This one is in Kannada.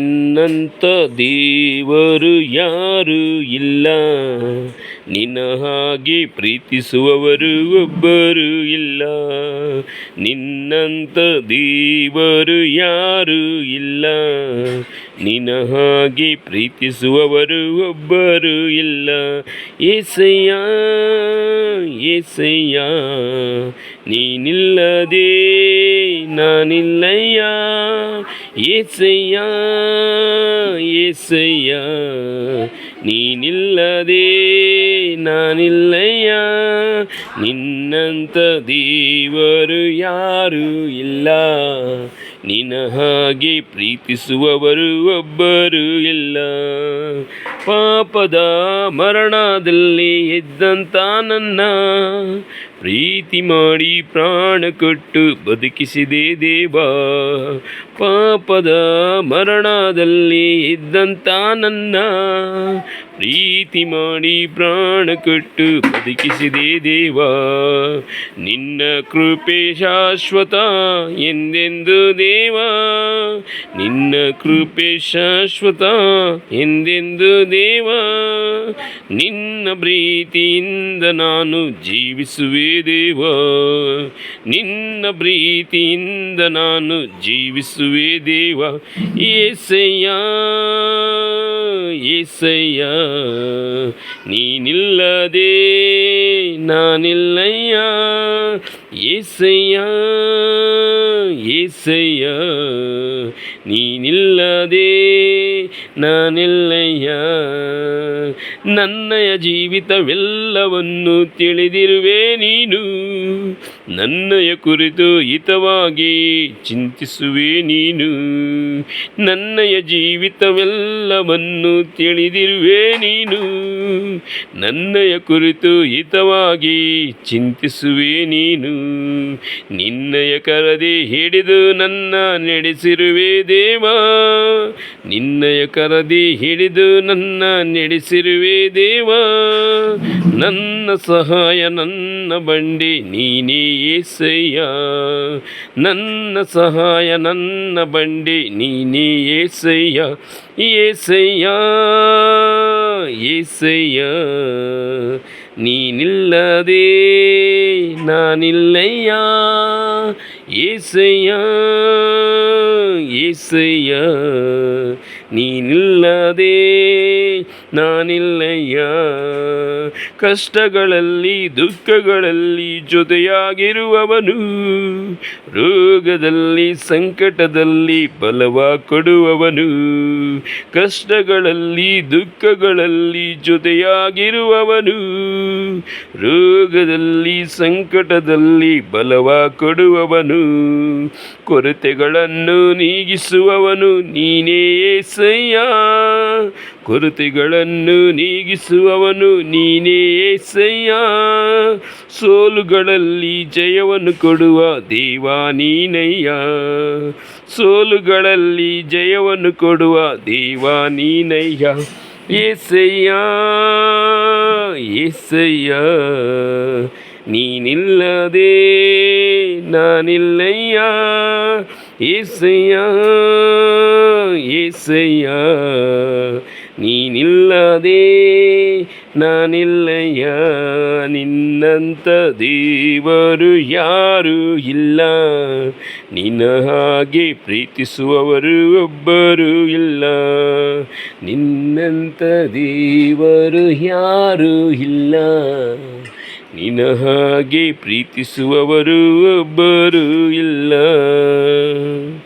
ನಿನ್ನಂತ ದೇವರು ಯಾರು ಇಲ್ಲ. ನಿನ್ನ ಹಾಗೆ ಪ್ರೀತಿಸುವವರು ಒಬ್ಬರು ಇಲ್ಲ. ನಿನ್ನಂತ ದೇವರು ಯಾರು ಇಲ್ಲ. ನಿನ್ನ ಹಾಗೆ ಪ್ರೀತಿಸುವವರು ಒಬ್ಬರು ಇಲ್ಲ. ಏಸಯ್ಯ ಏಸಯ್ಯ, ನೀನಿಲ್ಲದೆ ನಾನಿಲ್ಲಯ್ಯ. ಏಸಯ್ಯ ಏಸಯ್ಯ ನೀನಿಲ್ಲದೆ ನಾನಿಲ್ಲಯ್ಯ ನಿನ್ನಂತ ದೇವರು ಯಾರು ಇಲ್ಲ ನಿನ್ನ ಹಾಗೆ ಪ್ರೀತಿಸುವವರು ಒಬ್ಬರು ಇಲ್ಲ. ಪಾಪದ ಮರಣದಲ್ಲಿ ಇದ್ದಂತ ನನ್ನ ಪ್ರೀತಿ ಮಾಡಿ ಪ್ರಾಣ ಕೊಟ್ಟು ಬದುಕಿಸಿದೆ ದೇವ. ಪಾಪದ ಮರಣದಲ್ಲಿ ಇದ್ದಂತ ನನ್ನ ಪ್ರೀತಿ ಮಾಡಿ ಪ್ರಾಣ ಕೊಟ್ಟು ಬದುಕಿಸಿದೆ ದೇವ. ನಿನ್ನ ಕೃಪೆ ಶಾಶ್ವತ ಎಂದೆಂದು ದೇವ. ನಿನ್ನ ಕೃಪೆ ಶಾಶ್ವತ ಎಂದೆಂದು ದೇವ. ನಿನ್ನ ಪ್ರೀತಿಯಿಂದ ನಾನು ಜೀವಿಸುವೆ ದೇವ. ನಿನ್ನ ಪ್ರೀತಿಯಿಂದ ನಾನು ಜೀವಿಸುವೆ ದೇವ. ಏಸಯ್ಯ ಏಸಯ್ಯ, ನೀನಿಲ್ಲದೆ ನಾನಿಲ್ಲಯ್ಯ. ಏಸಯ್ಯ ಏಸಯ್ಯ, ನೀನಿಲ್ಲದೆ ನಾನಿಲ್ಲಯ್ಯ ನನ್ನಯ ಜೀವಿತವೆಲ್ಲವನ್ನು ತಿಳಿದಿರುವೆ ನೀನು. ನನ್ನಯ ಕುರಿತು ಹಿತವಾಗಿ ಚಿಂತಿಸುವೆ ನೀನು. ನನ್ನಯ ಜೀವಿತವೆಲ್ಲವನ್ನು ತಿಳಿದಿರುವೆ ನೀನು. ನನ್ನಯ ಕುರಿತು ಹಿತವಾಗಿ ಚಿಂತಿಸುವೆ ನೀನು. ನಿನ್ನಯ ಕರದಿ ಹಿಡಿದು ನನ್ನ ನಡೆಸಿರುವೆ ದೇವ. ನಿನ್ನಯ ಕರದಿ ಹಿಡಿದು ನನ್ನ ನಡೆಸಿರುವೆ ದೇವ. ನನ್ನ ಸಹಾಯ ನನ್ನ ಬಂಡಿ ನೀನೇ ಏಸಯ್ಯ. ನನ್ನ ಸಹಾಯ ನನ್ನ ಬಂಡಿ ನೀನೇ ಏಸಯ್ಯ. ಏಸಯ್ಯ ಏಸಯ್ಯ, ನೀನಿಲ್ಲದೆ ನಾನಿಲ್ಲಯ್ಯ. ಏಸಯ್ಯ ಏಸಯ್ಯ ನೀನಿಲ್ಲದೆ ನಾನಿಲ್ಲಯ್ಯ ಕಷ್ಟಗಳಲ್ಲಿ, ದುಃಖಗಳಲ್ಲಿ ಜೊತೆಯಾಗಿರುವವನು. ರೋಗದಲ್ಲಿ, ಸಂಕಟದಲ್ಲಿ ಬಲವ ಕೊಡುವವನು. ಕಷ್ಟಗಳಲ್ಲಿ, ದುಃಖಗಳಲ್ಲಿ ಜೊತೆಯಾಗಿರುವವನು. ರೋಗದಲ್ಲಿ, ಸಂಕಟದಲ್ಲಿ ಬಲವ ಕೊಡುವವನು. ಕೊರತೆಗಳನ್ನು ನೀಗಿಸುವವನು ನೀನೇ ಏಸಯ್ಯ ಕೊರತೆಗಳನ್ನು ನೀಗಿಸುವವನು ನೀನೇ ಏಸಯ್ಯ ಸೋಲುಗಳಲ್ಲಿ ಜಯವನ್ನು ಕೊಡುವ ದೇವ ನೀನಯ್ಯ. ಸೋಲುಗಳಲ್ಲಿ ಜಯವನ್ನು ಕೊಡುವ ದೇವ ನೀನಯ್ಯ. ಏಸಯ್ಯ ಏಸಯ್ಯ, ನೀನಿಲ್ಲದೆ ನಾನಿಲ್ಲಯ್ಯ. ಏಸಯ್ಯ ಏಸಯ್ಯ. ನೀನಿಲ್ಲದೆ ನಾನಿಲ್ಲಯ್ಯ. ನಿನ್ನಂತ ದೇವರು ಯಾರು ಇಲ್ಲ. ನಿನ್ನ ಹಾಗೆ ಪ್ರೀತಿಸುವವರು ಒಬ್ಬರು ಇಲ್ಲ. ನಿನ್ನಂತ ದೇವರು ಯಾರು ಇಲ್ಲ. ನಿನ್ನ ಹಾಗೆ ಪ್ರೀತಿಸುವವರು ಒಬ್ಬರು ಇಲ್ಲ.